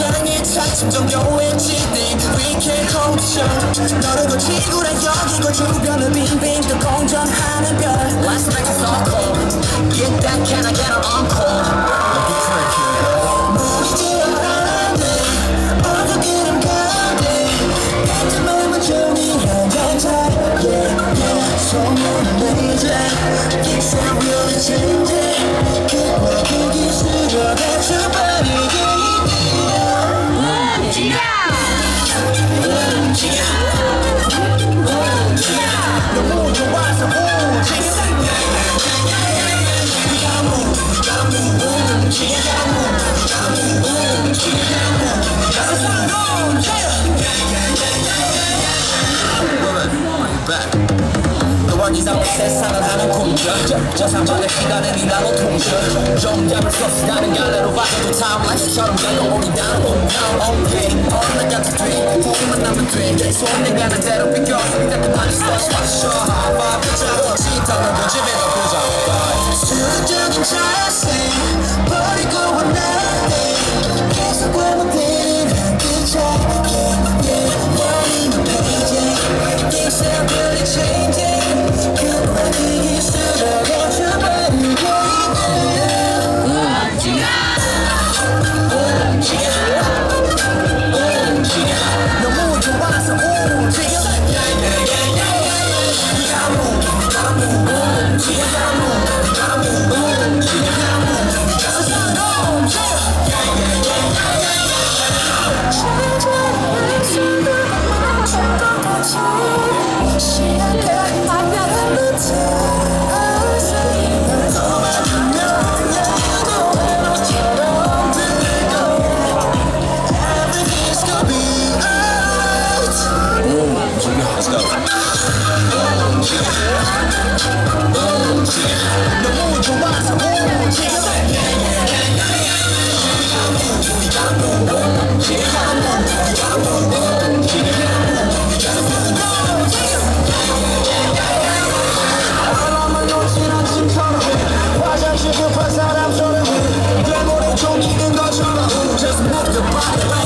향해 차츰 We can hold you 너를 지구라 여기고 주변을 빙빙 또 공전하는 별 Last night is so cold Get that can I get an encore 물이 지어라네 어두기름 가네 같은 마음은 그와 그기 삶의 세상을 하는 공전 저, 저 상전의 시간은 이나로 통전 정답을 썼어 다른 갈래로 봐도 타임라인처럼 결국 다는 운명 Okay 어느 같은 뒤 보기만 남은 뒤 손에 가는 대로 비껴 따끔한 스포츠 마셔 하 Let's go 너무 좋아서 움직여 바람을 놓친 아침처럼 화장실 급한 사람처럼 내 머리 종이는 것처럼 Just move your body